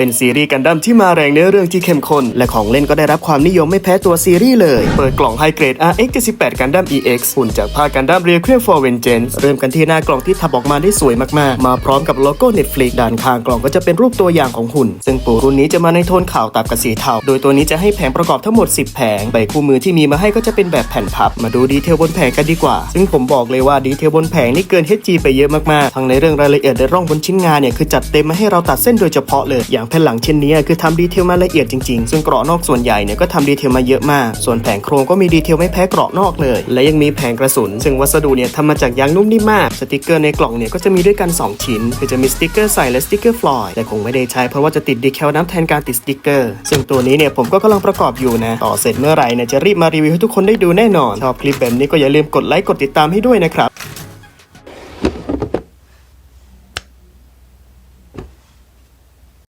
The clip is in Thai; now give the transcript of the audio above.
เป็นซีรีส์กันดั้มที่มาแรงเนื้อเรื่องที่เข้มข้นและของเล่นก็ได้รับความนิยมไม่แพ้ตัวซีรีส์เลย เปิดกล่องไฮเกรด RX 78กันดั้ม EX หุ่นจากภาคกันดั้มเรีย q คว for Vengeance เริ่มกันที่หน้ากล่องที่ทับออกมาได้สวยมากๆ มาพร้อมกับโลโก้ Netflix ด้านข้างกล่องก็จะเป็นรูปตัวอย่างของหุ่น ซึ่งปูรุ่นนี้จะมาในโทนขาวตับกับสีเทาโดยตัวนี้จะให้แผงประกอบทั้งหมด 10 แผงใบคู่มือที่มีมาให้ก็จะเป็นแบบแผ่นพับ มาดูดีเทลบนแผงกันดีกว่า ซึ่งผมบอกเลยว่าดีเทลบนแผงนี่เกิน HG ไปเยอะมากๆทั้งในเรื่องรายละเอียดและร่องบนชิ้นงานเนี่ยคือจัดเต็มมาให้เราตัดเส้นโดยเฉพาะเลยอย่างแผ่นหลังเช่นนี้คือทำดีเทลมาละเอียดจริงๆ ซึ่งเกราะนอกส่วนใหญ่เนี่ยก็ทำดีเทลมาเยอะมาก ส่วนแผงโครงก็มีดีเทลไม่แพ้เกราะนอกเลย และยังมีแผงกระสุน ซึ่งวัสดุเนี่ยทำมาจากยางนุ่มนิ่มมาก สติกเกอร์ในกล่องเนี่ยก็จะมีด้วยกัน 2 ชิ้น คือจะมีสติกเกอร์ใส่และสติกเกอร์ฟลอยด์แต่คงไม่ได้ใช้เพราะว่าจะติดดีแคลน้ำแทนการติดสติกเกอร์ ซึ่งตัวนี้เนี่ยผมก็กำลังประกอบอยู่นะ ต่อเสร็จเมื่อไหร่เนี่ยจะรีบมารีวิวให้ทุกคนได้ดูแน่นอน ชอบคลิปแบบนี้ก็อย่าลืมกดไลค์กดติดตามให้ด้วยนะครับ